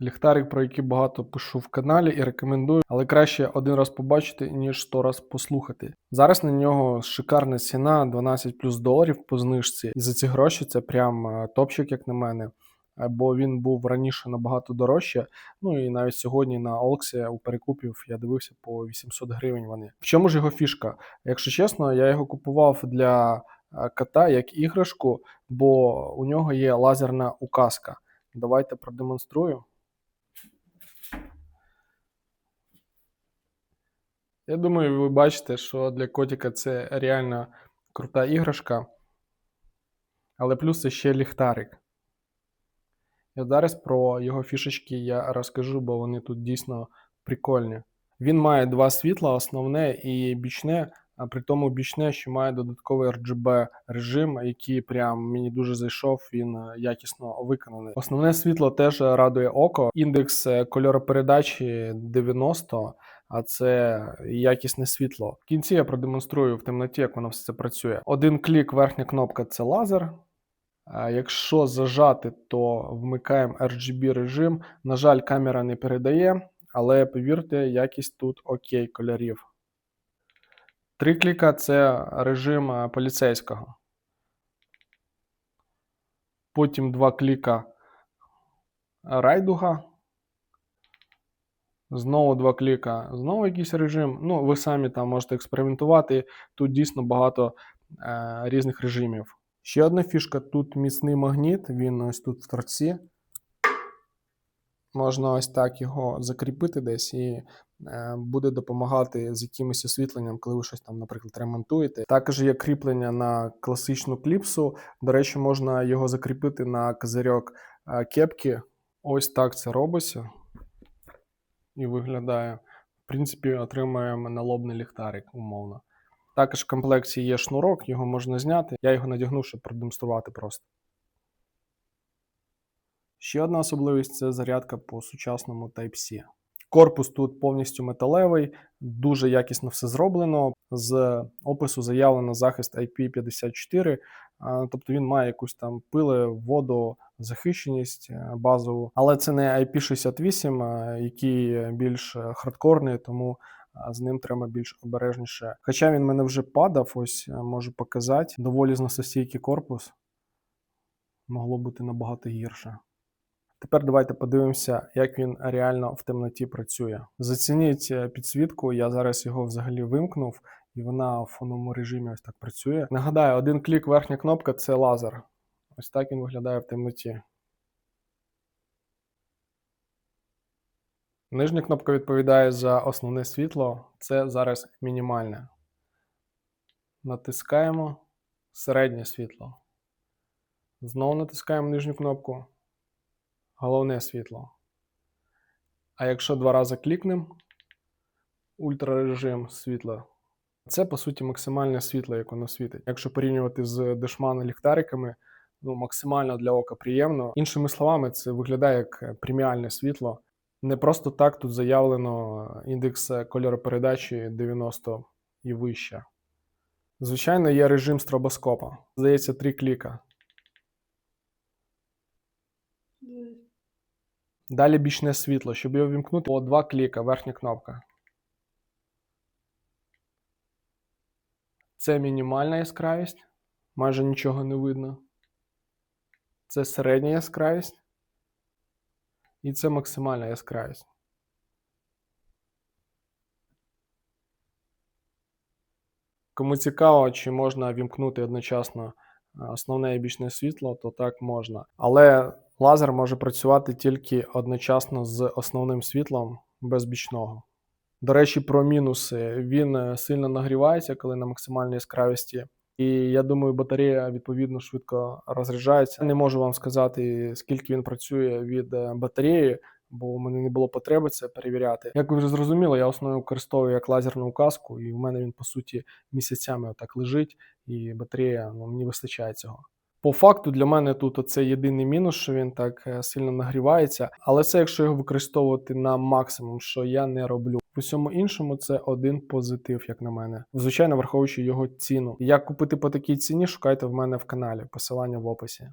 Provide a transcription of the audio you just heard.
Ліхтарик, про який багато пишу в каналі і рекомендую, але краще один раз побачити, ніж сто раз послухати. Зараз на нього шикарна ціна 12 плюс доларів по знижці. І за ці гроші це прям е, топчик, як на мене. Е, Бо він був раніше набагато дорожче. Ну і навіть сьогодні на Олксі у перекупів я дивився по 800 гривень. Вони в чому ж його фішка? Якщо чесно, я його купував для е, кота як іграшку, бо у нього є лазерна указка. Давайте продемонструю. Я думаю, ви бачите, що для котика це реально крута іграшка. Але плюс це ще ліхтарик. І зараз про його фішечки я розкажу, бо вони тут дійсно прикольні. Він має два світла, основне і бічне, а при тому бічне, що має додатковий RGB режим, який прям мені дуже зайшов, він е, якісно виконаний. Основне світло теж радує око. Індекс е, кольоропередачі 90, а це якісне світло. В кінці я продемонструю в темноті, як воно все це працює. Один клік, верхня кнопка це лазер. Якщо зажати, то вмикаємо RGB режим. На жаль, камера не передає, але повірте, якість тут окей кольорів. Три кліка це режим е, поліцейського. Потім два кліка райдуга. Знову два кліка, знову якийсь режим. Ну, ви самі там можете експериментувати. Тут дійсно багато е, різних режимів. Ще одна фішка: тут міцний магніт, він ось тут в торці. Можна ось так його закріпити десь і е, буде допомагати з якимось освітленням, коли ви щось там, наприклад, ремонтуєте. Також є кріплення на класичну кліпсу. До речі, можна його закріпити на козирьок е, кепки. Ось так це робиться і виглядає. В принципі, отримаємо налобний ліхтарик, умовно. Також в комплекті є шнурок, його можна зняти. Я його надягнув, щоб продемонструвати просто. Ще одна особливість це зарядка по сучасному Type-C. Корпус тут повністю металевий, дуже якісно все зроблено. З опису заявлено захист IP54, а, тобто він має якусь там пили, воду, захищеність е, базову. Але це не IP68, який більш е, хардкорний, тому з ним треба більш обережніше. Хоча він мене вже падав, ось е, можу показати. Доволі зносостійкий корпус. Могло бути набагато гірше. Тепер давайте подивимося, як він реально в темноті працює. Зацініть е, підсвітку, я зараз його взагалі вимкнув, і вона в фоновому режимі ось так працює. Нагадаю, один клік, верхня кнопка це лазер. Ось так він виглядає в темноті. Нижня кнопка відповідає за основне світло, це зараз мінімальне. Натискаємо середнє світло. Знову натискаємо нижню кнопку. Головне світло. А якщо два рази клікнемо, ультрарежим світла. Це, по суті, максимальне світло, як воно світить. Якщо порівнювати з дешман ліхтариками, ну, максимально для ока приємно. Іншими словами, це виглядає як преміальне світло. Не просто так тут заявлено індекс кольоропередачі 90 і вище. Звичайно, є режим стробоскопа. Здається, три кліка. Далі бічне світло. Щоб його вімкнути, по два кліка, верхня кнопка. Це мінімальна яскравість. Майже нічого не видно. Це середня яскравість. І це максимальна яскравість. Кому цікаво, чи можна вімкнути одночасно е, основне і бічне світло, то так можна. Але лазер може працювати тільки одночасно з основним світлом без бічного. До речі, про мінуси. Він е, сильно нагрівається, коли на максимальній яскравості. І я думаю, батарея відповідно швидко розряджається. Не можу вам сказати, скільки він працює від е, батареї, бо у мене не було потреби це перевіряти. Як ви вже зрозуміли, я основно використовую як лазерну указку, і в мене він по суті місяцями отак лежить, і батарея ну, мені вистачає цього. По факту для мене тут це єдиний мінус, що він так е, сильно нагрівається. Але це якщо його використовувати на максимум, що я не роблю. В усьому іншому це один позитив, як на мене. Звичайно, враховуючи його ціну. Як купити по такій ціні, шукайте в мене в каналі. Посилання в описі.